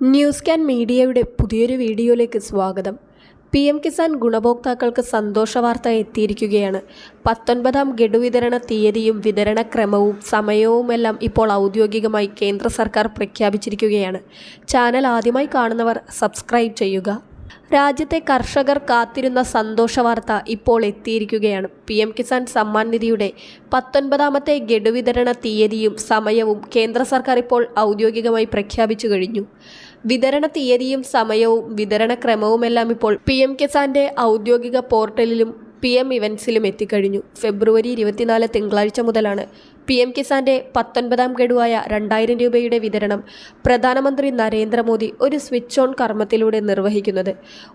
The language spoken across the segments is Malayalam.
ന്യൂസ് ക്യാൻ മീഡിയയുടെ പുതിയൊരു വീഡിയോയിലേക്ക് സ്വാഗതം. പി എം കിസാൻ ഗുണഭോക്താക്കൾക്ക് സന്തോഷ വാർത്ത എത്തിയിരിക്കുകയാണ്. പത്തൊൻപതാം ഗഡു വിതരണ തീയതിയും വിതരണ ക്രമവും സമയവുമെല്ലാം ഇപ്പോൾ ഔദ്യോഗികമായി കേന്ദ്ര സർക്കാർ പ്രഖ്യാപിച്ചിരിക്കുകയാണ്. ചാനൽ ആദ്യമായി കാണുന്നവർ സബ്സ്ക്രൈബ് ചെയ്യുക. രാജ്യത്തെ കർഷകർ കാത്തിരുന്ന സന്തോഷ വാർത്ത ഇപ്പോൾ എത്തിയിരിക്കുകയാണ്. പി എം കിസാൻ സമ്മാൻ നിധിയുടെ പത്തൊൻപതാമത്തെ ഗഡു വിതരണ തീയതിയും സമയവും കേന്ദ്ര സർക്കാർ ഇപ്പോൾ ഔദ്യോഗികമായി പ്രഖ്യാപിച്ചു കഴിഞ്ഞു. വിതരണ തീയതിയും സമയവും വിതരണ ക്രമവുമെല്ലാം ഇപ്പോൾ പി എം കിസാന്റെ ഔദ്യോഗിക പോർട്ടലിലും പി എം ഇവൻസിലും എത്തിക്കഴിഞ്ഞു. ഫെബ്രുവരി ഇരുപത്തിനാല് തിങ്കളാഴ്ച മുതലാണ് പി എം കിസാന്റെ പത്തൊൻപതാം ഗഡുവായ രണ്ടായിരം രൂപയുടെ വിതരണം പ്രധാനമന്ത്രി നരേന്ദ്രമോദി ഒരു സ്വിച്ച് ഓൺ കർമ്മത്തിലൂടെ നിർവഹിക്കുന്നത്.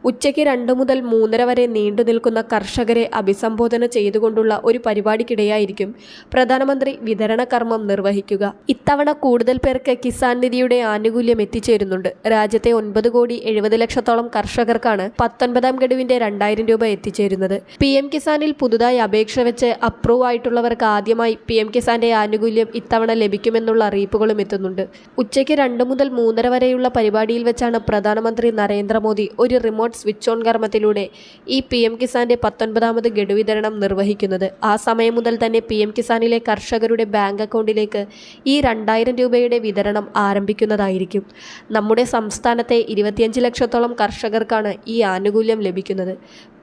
ഉച്ചയ്ക്ക് രണ്ട് മുതൽ മൂന്നര വരെ നീണ്ടു നിൽക്കുന്ന കർഷകരെ അഭിസംബോധന ചെയ്തുകൊണ്ടുള്ള ഒരു പരിപാടിക്കിടെയായിരിക്കും പ്രധാനമന്ത്രി വിതരണ കർമ്മം നിർവഹിക്കുക. ഇത്തവണ കൂടുതൽ പേർക്ക് കിസാൻ നിധിയുടെ ആനുകൂല്യം എത്തിച്ചേരുന്നുണ്ട്. രാജ്യത്തെ ഒൻപത് കോടി എഴുപത് ലക്ഷത്തോളം കർഷകർക്കാണ് പത്തൊൻപതാം ഗഡുവിന്റെ രണ്ടായിരം രൂപ എത്തിച്ചേരുന്നത്. പി എം കിസാനിൽ പുതുതായി അപേക്ഷ വെച്ച് അപ്രൂവ് ആയിട്ടുള്ളവർക്ക് ആദ്യമായി പി എം കിസാന്റെ ആനുകൂല്യം ഇത്തവണ ലഭിക്കുമെന്നുള്ള അറിയിപ്പുകളും എത്തുന്നുണ്ട്. ഉച്ചയ്ക്ക് രണ്ട് മുതൽ മൂന്നര വരെയുള്ള പരിപാടിയിൽ വെച്ചാണ് പ്രധാനമന്ത്രി നരേന്ദ്രമോദി ഒരു റിമോട്ട് സ്വിച്ച് ഓൺ കർമ്മത്തിലൂടെ ഈ പി എം കിസാന്റെ പത്തൊൻപതാമത് ഗഡു വിതരണം നിർവഹിക്കുന്നത്. ആ സമയം മുതൽ തന്നെ പി എം കിസാനിലെ കർഷകരുടെ ബാങ്ക് അക്കൗണ്ടിലേക്ക് ഈ രണ്ടായിരം രൂപയുടെ വിതരണം ആരംഭിക്കുന്നതായിരിക്കും. നമ്മുടെ സംസ്ഥാനത്തെ ഇരുപത്തിയഞ്ച് ലക്ഷത്തോളം കർഷകർക്കാണ് ഈ ആനുകൂല്യം ലഭിക്കുന്നത്.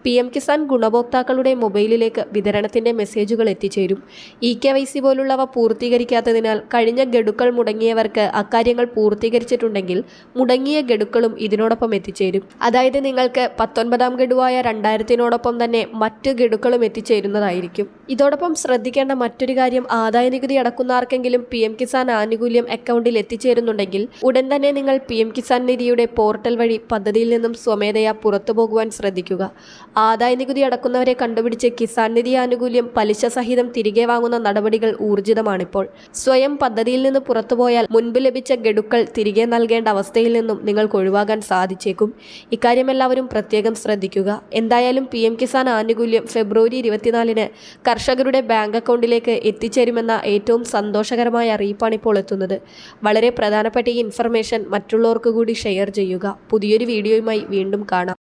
പി എം കിസാൻ ഗുണഭോക്താക്കളുടെ മൊബൈലിലേക്ക് വിതരണത്തിന്റെ മെസ്സേജുകൾ എത്തിച്ചേരും. ഇ കെ വൈ സി പോലുള്ളവ പൂർത്തീകരിക്കാത്തതിനാൽ കഴിഞ്ഞ ഗഡുക്കൾ മുടങ്ങിയവർക്ക് അക്കാര്യങ്ങൾ പൂർത്തീകരിച്ചിട്ടുണ്ടെങ്കിൽ മുടങ്ങിയ ഗഡുക്കളും ഇതിനോടൊപ്പം എത്തിച്ചേരും. അതായത് നിങ്ങൾക്ക് പത്തൊൻപതാം ഗഡുവായ രണ്ടായിരത്തിനോടൊപ്പം തന്നെ മറ്റ് ഗഡുക്കളും എത്തിച്ചേരുന്നതായിരിക്കും. ഇതോടൊപ്പം ശ്രദ്ധിക്കേണ്ട മറ്റൊരു കാര്യം ആദായ നികുതി അടക്കുന്ന ആർക്കെങ്കിലും പി എം കിസാൻ ആനുകൂല്യം അക്കൗണ്ടിൽ എത്തിച്ചേരുന്നുണ്ടെങ്കിൽ ഉടൻ തന്നെ നിങ്ങൾ പി എം കിസാൻ നിധിയുടെ പോർട്ടൽ വഴി പദ്ധതിയിൽ നിന്നും സ്വമേധയാ പുറത്തു പോകുവാൻ ശ്രദ്ധിക്കുക. ആദായ നികുതി അടക്കുന്നവരെ കണ്ടുപിടിച്ച് കിസാൻ നിധി ആനുകൂല്യം പലിശ സഹിതം തിരികെ വാങ്ങുന്ന നടപടികൾ ഊർജിതമാണിപ്പോൾ. സ്വയം പദ്ധതിയിൽ നിന്ന് പുറത്തുപോയാൽ മുൻപ് ലഭിച്ച ഗഡുക്കൾ തിരികെ നൽകേണ്ട അവസ്ഥയിൽ നിന്നും നിങ്ങൾക്ക് ഒഴിവാകാൻ സാധിച്ചേക്കും. ഇക്കാര്യം എല്ലാവരും പ്രത്യേകം ശ്രദ്ധിക്കുക. എന്തായാലും പി എം കിസാൻ ആനുകൂല്യം ഫെബ്രുവരി ഇരുപത്തിനാലിന് കർഷകരുടെ ബാങ്ക് അക്കൗണ്ടിലേക്ക് എത്തിച്ചേരുമെന്ന ഏറ്റവും സന്തോഷകരമായ അറിയിപ്പാണ് ഇപ്പോൾ എത്തുന്നത്. വളരെ പ്രധാനപ്പെട്ട ഈ ഇൻഫർമേഷൻ മറ്റുള്ളവർക്ക് കൂടി ഷെയർ ചെയ്യുക. പുതിയൊരു വീഡിയോയുമായി വീണ്ടും കാണാം.